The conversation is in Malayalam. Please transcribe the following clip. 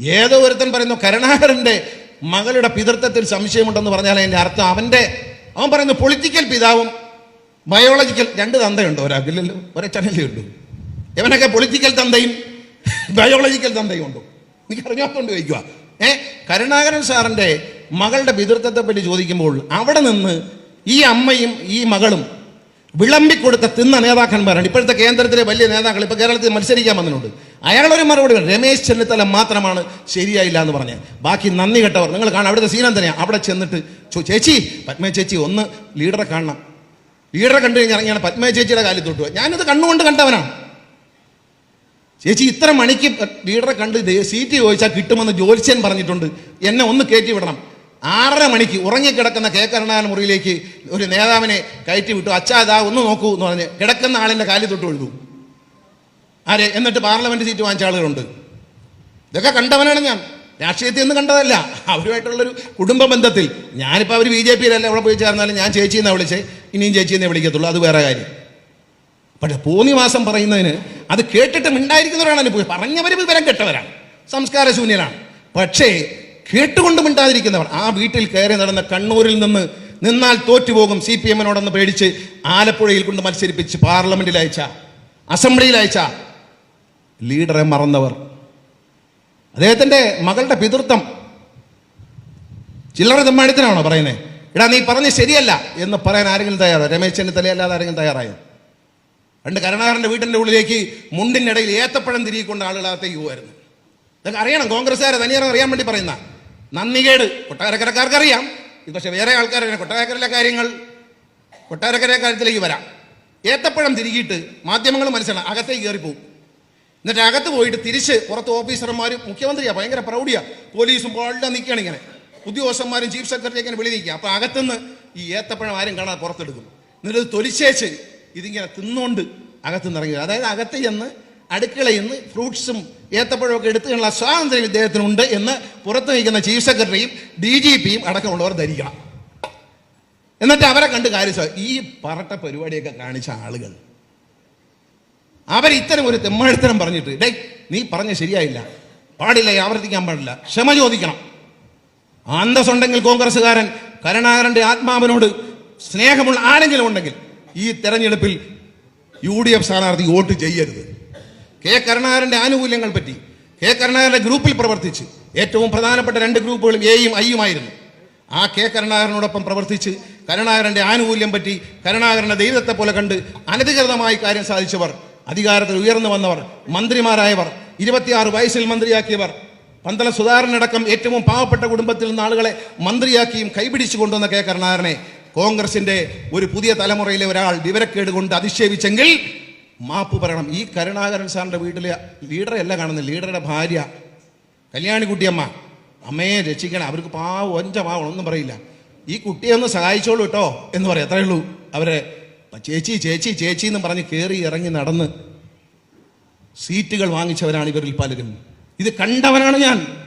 ഏതോ ഒരുത്തൻ പറയുന്നു കരുണാകരന്റെ മകളുടെ പിതൃത്വത്തിൽ സംശയമുണ്ടെന്ന് പറഞ്ഞാൽ അതിന്റെ അർത്ഥം അവന്റെ അവൻ പറയുന്നു പൊളിറ്റിക്കൽ പിതാവും ബയോളജിക്കൽ രണ്ട് തന്തയുണ്ട് ഒരാൾക്കില്ലല്ലോ ഒരേ ചനലേ ഉണ്ട്. ഇവനൊക്കെ പൊളിറ്റിക്കൽ തന്തയും ബയോളജിക്കൽ തന്തയും ഉണ്ടോ. എനിക്ക് അറിഞ്ഞാത്തോണ്ട് ചോദിക്കുക ഏ കരുണാകരൻ സാറിന്റെ മകളുടെ പിതൃത്വത്തെ പറ്റി ചോദിക്കുമ്പോൾ അവിടെ നിന്ന് ഈ അമ്മയും ഈ മകളും വിളമ്പിക്കൊടുത്ത തിന്ന നേതാക്കന്മാരാണ്. ഇപ്പോഴത്തെ കേന്ദ്രത്തിലെ വലിയ നേതാക്കൾ ഇപ്പോൾ കേരളത്തിൽ മത്സരിക്കാൻ വന്നിട്ടുണ്ട്. അയാളൊരു മറുപടി. രമേശ് ചെന്നിത്തല മാത്രമാണ് ശരിയായില്ല എന്ന് പറഞ്ഞ്. ബാക്കി നന്ദി കെട്ടവർ നിങ്ങൾ കാണാം അവിടുത്തെ സീനം തന്നെയാണ് അവിടെ ചെന്നിട്ട് ചേച്ചി പത്മ ചേച്ചി ഒന്ന് ലീഡറെ കാണണം. ലീഡറെ കണ്ടു കഴിഞ്ഞാൽ ഇറങ്ങിയാണ് പത്മ ചേച്ചിയുടെ കാലിൽ തൊട്ടു ഞാനിത് കണ്ണുകൊണ്ട് കണ്ടവനാണ് ചേച്ചി ഇത്ര മണിക്ക് ലീഡറെ കണ്ട് സീറ്റ് ചോദിച്ചാൽ കിട്ടുമെന്ന് ജ്യോത്സ്യൻ പറഞ്ഞിട്ടുണ്ട്. എന്നെ ഒന്ന് കയറ്റി വിടണം. ആറര മണിക്ക് ഉറങ്ങിക്കിടക്കുന്ന കെ. മുറിയിലേക്ക് ഒരു നേതാവിനെ കയറ്റി വിട്ടു. അച്ഛാ ഇതാ ഒന്ന് നോക്കൂ എന്ന് പറഞ്ഞ് കിടക്കുന്ന ആളിന്റെ കാലിൽ തൊട്ട് എഴുതു ആരെ? എന്നിട്ട് പാർലമെന്റ് സീറ്റ് വാങ്ങിച്ച ആളുകളുണ്ട്. ഇതൊക്കെ കണ്ടവനാണ് ഞാൻ. രാഷ്ട്രീയത്തിൽ നിന്ന് കണ്ടതല്ല. അവരുമായിട്ടുള്ളൊരു കുടുംബ ബന്ധത്തിൽ. ഞാനിപ്പോൾ അവർ ബി ജെ പിയിലല്ല അവിടെ പോയി ചേർന്നാലും ഞാൻ ചേച്ചി എന്നാ വിളിച്ചേ. ഇനിയും ചേച്ചി എന്നേ വിളിക്കത്തുള്ളൂ. അത് വേറെ കാര്യം. പക്ഷെ പൂർണിമാസം പറയുന്നതിന് അത് കേട്ടിട്ട് മിണ്ടായിരിക്കുന്നവരാണ് അനുഭവം പറഞ്ഞവർ വിവരം കെട്ടവരാണ്. സംസ്കാരശൂന്യനാണ് പക്ഷേ കേട്ടുകൊണ്ട് മിണ്ടാതിരിക്കുന്നവർ ആ വീട്ടിൽ കയറി നടന്ന കണ്ണൂരിൽ നിന്ന് നിന്നാൽ തോറ്റുപോകും സി പി എമ്മിനോടൊന്ന് പേടിച്ച് ആലപ്പുഴയിൽ കൊണ്ട് മത്സരിപ്പിച്ച് പാർലമെന്റിൽ അയച്ച അസംബ്ലിയിൽ അയച്ച ലീഡറെ മറന്നവർ. അദ്ദേഹത്തിന്റെ മകളുടെ പിതൃത്വം. ചില്ലറ തെമ്മാടിത്തനാണോ പറയുന്നത് എടാ നീ പറഞ്ഞ് ശരിയല്ല എന്ന് പറയാൻ ആരെങ്കിലും തയ്യാറായി? രമേശ് ചെന്നിത്തലയല്ലാതെ ആരെങ്കിലും തയ്യാറായോ? പണ്ട് കരുണാകരന്റെ വീട്ടിന്റെ ഉള്ളിലേക്ക് മുണ്ടിന്റെ ഇടയിൽ ഏത്തപ്പഴം തിരികൊണ്ട് ആളുകളകത്തേക്ക് പോകുമായിരുന്നു. ഇതൊക്കെ അറിയണം. കോൺഗ്രസ്സുകാരെ തനിയാറെ അറിയാൻ വേണ്ടി പറയുന്ന നന്ദികേട് കൊട്ടാരക്കരക്കാർക്ക് അറിയാം ഇത് പക്ഷേ വേറെ ആൾക്കാരെ കൊട്ടാരക്കരയിലെ കാര്യങ്ങൾ കൊട്ടാരക്കര കാര്യത്തിലേക്ക് വരാം. ഏത്തപ്പഴം തിരികിയിട്ട് മാധ്യമങ്ങൾ മനസ്സിലാണ് അകത്തേക്ക് കയറിപ്പോവും. എന്നിട്ട് അകത്ത് പോയിട്ട് തിരിച്ച് പുറത്ത് ഓഫീസർമാരും മുഖ്യമന്ത്രിയാ ഭയങ്കര പ്രൗഢിയാ. പോലീസും എല്ലാം നിൽക്കുകയാണ് ഇങ്ങനെ. ഉദ്യോഗസ്ഥന്മാരും ചീഫ് സെക്രട്ടറി ഇങ്ങനെ വിളി നിൽക്കുക അപ്പം അകത്തുനിന്ന് ഈ ഏത്തപ്പഴം ആരും കാണാതെ പുറത്തെടുക്കും. എന്നിട്ട് തൊലിച്ചേച്ച് ഇതിങ്ങനെ തിന്നുകൊണ്ട് അകത്തുനിന്ന് ഇറങ്ങി അതായത് അകത്ത് ചെന്ന് അടുക്കളയിൽ നിന്ന് ഫ്രൂട്ട്സും ഏത്തപ്പഴമൊക്കെ എടുത്തുള്ള സ്വാതന്ത്ര്യം ഇദ്ദേഹത്തിനുണ്ട് എന്ന് പുറത്ത് നിൽക്കുന്ന ചീഫ് സെക്രട്ടറിയും ഡി ജി പിയും അടക്കമുള്ളവർ ധരിക്കണം. എന്നിട്ട് അവരെ കണ്ട് കാര്യം ഈ പറട്ട പരിപാടിയൊക്കെ കാണിച്ച ആളുകൾ അവർ ഇത്തരം ഒരു തെമ്മാഴ്ത്തരം പറഞ്ഞിട്ട് ഡേ നീ പറഞ്ഞ ശരിയായില്ല. പാടില്ല ആവർത്തിക്കാൻ പാടില്ല. ക്ഷമ ചോദിക്കണം. അന്തസ്സുണ്ടെങ്കിൽ കോൺഗ്രസ്സുകാരൻ കരുണാകരന്റെ ആത്മാവിനോട് സ്നേഹമുള്ള ആരെങ്കിലും ഉണ്ടെങ്കിൽ ഈ തെരഞ്ഞെടുപ്പിൽ യു ഡി എഫ് സ്ഥാനാർത്ഥി വോട്ട് ചെയ്യരുത്. കെ കരുണാകരന്റെ ആനുകൂല്യങ്ങൾ പറ്റി കെ കരുണാകരന്റെ ഗ്രൂപ്പിൽ പ്രവർത്തിച്ച് ഏറ്റവും പ്രധാനപ്പെട്ട രണ്ട് ഗ്രൂപ്പുകളും എയും ഐയുമായിരുന്നു. ആ കെ കരുണാകരനോടൊപ്പം പ്രവർത്തിച്ച് കരുണാകരന്റെ ആനുകൂല്യം പറ്റി കരുണാകരനെ ദൈവത്തെ പോലെ കണ്ട് അനധികൃതമായി കാര്യം സാധിച്ചവർ അധികാരത്തിൽ ഉയർന്നു വന്നവർ മന്ത്രിമാരായവർ ഇരുപത്തിയാറ് വയസ്സിൽ മന്ത്രിയാക്കിയവർ പന്തല സുധാകരനടക്കം ഏറ്റവും പാവപ്പെട്ട കുടുംബത്തിൽ നിന്ന് ആളുകളെ മന്ത്രിയാക്കിയും കൈപിടിച്ചു കൊണ്ടുവന്ന കെ. കരുണാകരനെ കോൺഗ്രസിന്റെ ഒരു പുതിയ തലമുറയിലെ ഒരാൾ വിവരക്കേട് കൊണ്ട് അധിക്ഷേപിച്ചെങ്കിൽ മാപ്പ് പറയണം. ഈ കരുണാകരൻ സാറിന്റെ വീട്ടിലെ ലീഡറെ അല്ല കാണുന്നത്. ലീഡറുടെ ഭാര്യ കല്യാണിക്കുട്ടിയമ്മ അമ്മയെ രക്ഷിക്കണം. അവർക്ക് പാവം ഒഞ്ച പാവണം ഒന്നും പറയില്ല. ഈ കുട്ടിയെ ഒന്ന് സഹായിച്ചോളൂ കേട്ടോ എന്ന് പറയാം. അത്രയേ ഉള്ളൂ അവരെ ചേച്ചി ചേച്ചി ചേച്ചി എന്ന് പറഞ്ഞ് കയറി ഇറങ്ങി നടന്ന് സീറ്റുകൾ വാങ്ങിച്ചവരാണ് ഇവരിൽ പലരും. ഇത് കണ്ടവനാണ് ഞാൻ.